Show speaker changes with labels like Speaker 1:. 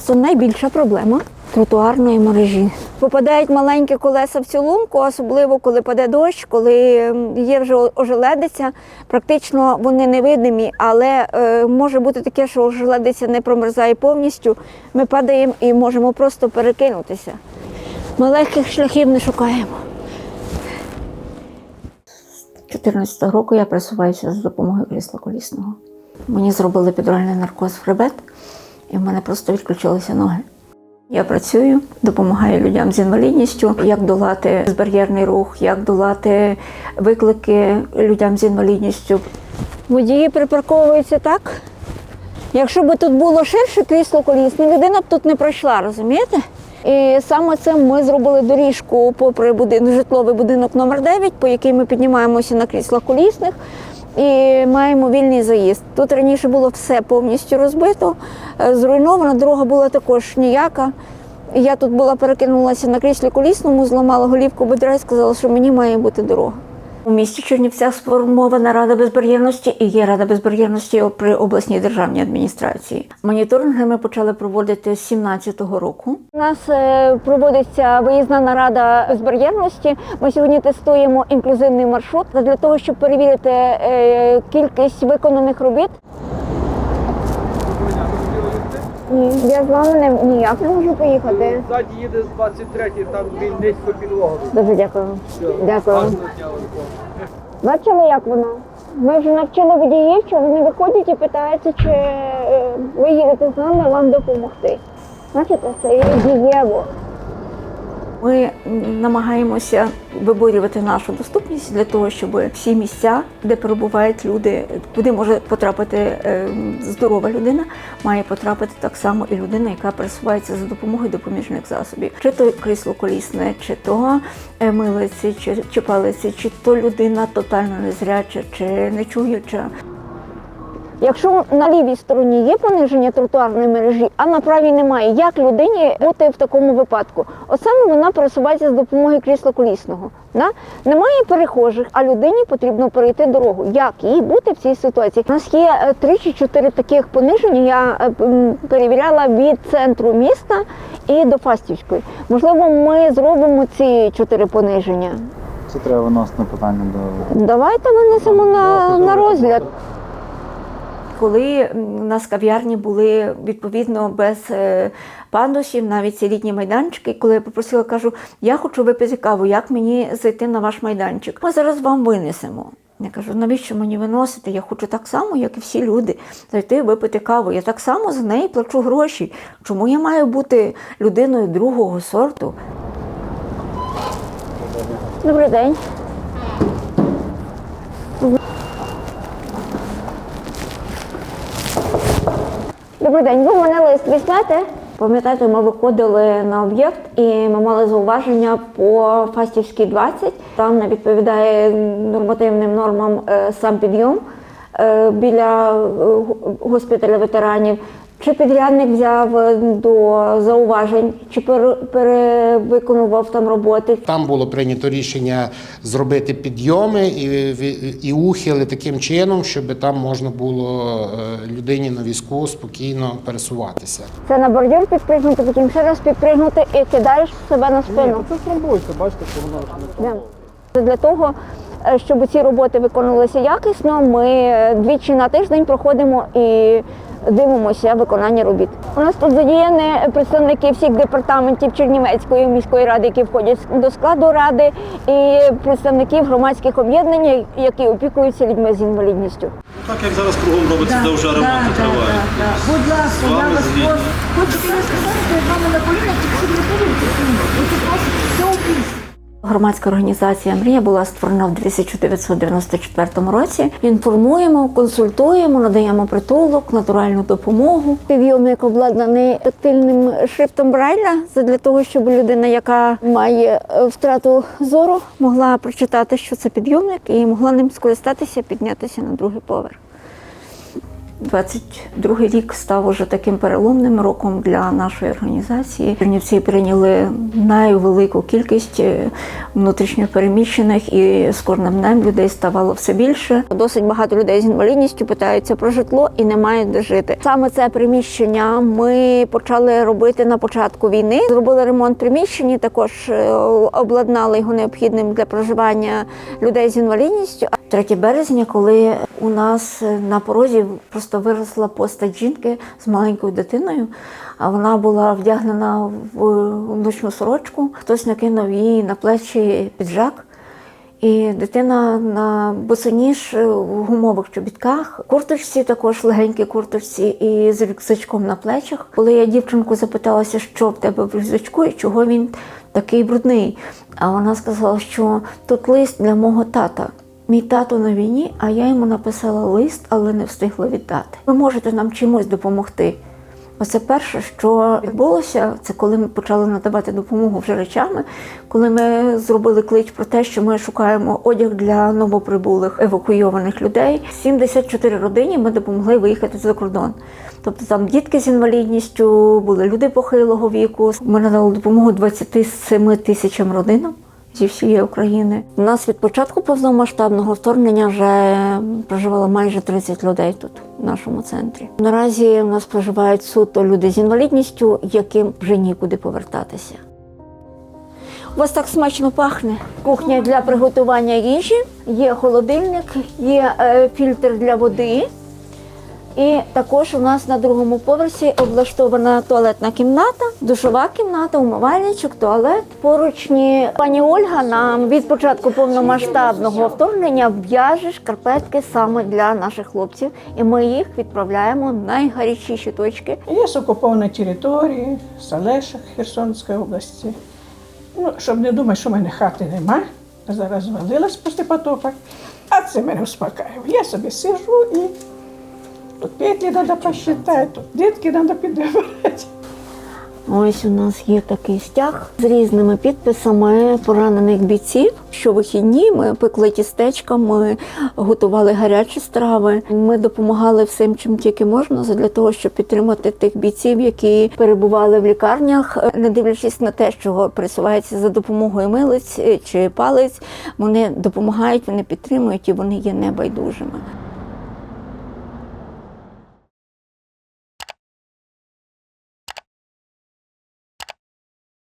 Speaker 1: Це найбільша проблема тротуарної мережі. Попадають маленькі колеса в цю лунку, особливо коли паде дощ, коли є вже ожеледиця. Практично вони невидимі, але е, може бути таке, що ожеледиця не промерзає повністю. Ми падаємо і можемо просто перекинутися. Ми шляхів не шукаємо. З 14 року я просуваюся за допомогою крісла колісного. Мені зробили підрольний наркоз в хребет, і в мене просто відключилися ноги. Я працюю, допомагаю людям з інвалідністю, як долати безбар'єрний рух, як долати виклики людям з інвалідністю. Водії припарковуються так. Якщо б тут було ширше крісло колісне, людина б тут не пройшла, розумієте? І саме цим ми зробили доріжку попри будинок, житловий будинок номер 9 по який ми піднімаємося на кріслах колісних і маємо вільний заїзд. Тут раніше було все повністю розбито, е, зруйновано, дорога була також ніяка. Я тут була перекинулася на кріслі колісному, зламала голівку бедра і сказала, що мені має бути дорога. У місті Чернівцях сформована рада безбар'єрності і є рада безбар'єрності при обласній державній адміністрації. Моніторинги ми почали проводити з 17-го року. У нас е, проводиться виїзна нарада безбар'єрності. Ми сьогодні тестуємо інклюзивний маршрут для того, щоб перевірити е, кількість виконаних робіт. Ні, я з вами не ніяк не можу поїхати.
Speaker 2: Ззаді їде з 23-ї, там він десь по підлогу.
Speaker 1: Дуже дякую. Дякую.
Speaker 2: Гарного дня, Олексій.
Speaker 1: Бачили, як воно? Ми вже навчили водіїв, що вони виходять і питаються, чи е, ви їдете з нами вам допомогти. Бачите, це є дієво. Ми намагаємося виборювати нашу доступність для того, щоб всі місця, де перебувають люди, куди може потрапити е, здорова людина, має потрапити так само і людина, яка пересувається за допомогою допоміжних засобів, чи то крісло колісне, чи то е, милиці, чи, чи палиці, чи то людина тотально незряча, чи нечуюча. Якщо на лівій стороні є пониження тротуарної мережі, а на правій немає, як людині бути в такому випадку? От саме вона пересувається з допомогою крісла колісного. Да? Немає перехожих, а людині потрібно перейти дорогу. Як їй бути в цій ситуації? У нас є е, три чи чотири таких пониження. Я е, перевіряла від центру міста і до Фастівської. Можливо, ми зробимо ці чотири пониження.
Speaker 3: Це треба виносити питання до
Speaker 1: Давайте винесемо на, на розгляд. Коли у нас кав'ярні були відповідно без е, пандусів, навіть ці літні майданчики, коли я попросила, кажу, я хочу випити каву, як мені зайти на ваш майданчик? Ми зараз вам винесемо. Я кажу, навіщо мені виносити? Я хочу так само, як і всі люди, зайти випити каву. Я так само за неї плачу гроші. Чому я маю бути людиною другого сорту? Добрий день. Добрий день, ви мене лист візьмете? Пам'ятаєте, ми виходили на об'єкт і ми мали зауваження по Фастівській 20. Там не відповідає нормативним нормам е, сам підйом е, біля е, госпіталя ветеранів. Чи підрядник взяв е, до зауважень, чи пере- перевиконував там роботи?
Speaker 4: Там було прийнято рішення зробити підйоми і, і ухили таким чином, щоб там можна було е, людині на візку спокійно пересуватися.
Speaker 1: Це на бордюр підпригнути, потім ще раз підпригнути і кидаєш себе на спину.
Speaker 2: Це трамбується, бачите, що воно ж не.
Speaker 1: Для того, е, щоб ці роботи виконувалися якісно, ми двічі на тиждень проходимо і дивимося виконання робіт. У нас тут задіяні представники всіх департаментів Чернівецької міської ради, які входять до складу ради, і представників громадських об'єднань, які опікуються людьми з інвалідністю.
Speaker 5: Так як зараз кругом робиться, де вже ремонти тривають.
Speaker 6: Будь ласка, я вас
Speaker 5: згідні.
Speaker 6: прошу. Хочете я сказати, що я з вами на колінах, тільки щоб не повірити. Це просто це убійство.
Speaker 1: Громадська організація Мрія була створена в 1994 році. Інформуємо, консультуємо, надаємо притулок, натуральну допомогу. Підйомник обладнаний тактильним шрифтом Брайля для того, щоб людина, яка має е, втрату зору, могла прочитати, що це підйомник, і могла ним скористатися, піднятися на другий поверх. 22 рік став уже таким переломним роком для нашої організації. Чернівці прийняли найвелику кількість е, внутрішньопереміщених, і з кожним днем людей ставало все більше. Досить багато людей з інвалідністю питаються про житло і не мають де жити. Саме це приміщення ми почали робити на початку війни. Зробили ремонт приміщення, також е, обладнали його необхідним для проживання людей з інвалідністю. 3 березня, коли у нас на порозі просто виросла постать жінки з маленькою дитиною, а вона була вдягнена в ночну сорочку, хтось накинув їй на плечі піджак. І дитина на босоніж е, в гумових чобітках, курточці, також легенькій курточці, і з рюкзачком на плечах. Коли я дівчинку запиталася, що в тебе в рюкзачку і чого він такий брудний. А вона сказала, що тут лист для мого тата. Мій тато на війні, а я йому написала лист, але не встигла віддати. Ви можете нам чимось допомогти. Оце перше, що відбулося, це коли ми почали надавати допомогу вже речами, коли ми зробили клич про те, що ми шукаємо одяг для новоприбулих евакуйованих людей. 74 родині ми допомогли виїхати за кордон. Тобто там дітки з інвалідністю, були люди похилого віку. Ми надали допомогу 27 тисячам родинам. Зі всієї України у нас від початку повномасштабного вторгнення вже проживало майже 30 людей тут, в нашому центрі. Наразі у нас проживають суто люди з інвалідністю, яким вже нікуди повертатися. У вас так смачно пахне. Кухня для приготування їжі, є холодильник, є е, фільтр для води. І також у нас на другому поверсі облаштована туалетна кімната, душова кімната, умивальничок, туалет, поручні. Пані Ольга нам від початку повномасштабного вторгнення в'яже шкарпетки саме для наших хлопців, і ми їх відправляємо в найгарячіші точки.
Speaker 7: Є з окупованої території, Салеша Херсонської області. Ну, щоб не думати, що в мене хати нема, зараз звалилась після потопа, а це мене успокаює. Я собі сижу і петлі треба посчитати, дітки треба підбирати.
Speaker 1: Ось у нас є такий стяг з різними підписами поранених бійців. Щовихідні ми пекли тістечка, ми готували гарячі страви. Ми допомагали всім, чим тільки можна, для того, щоб підтримати тих бійців, які перебували в лікарнях, не дивлячись на те, що присувається за допомогою милиць чи палець. Вони допомагають, вони підтримують і вони є небайдужими.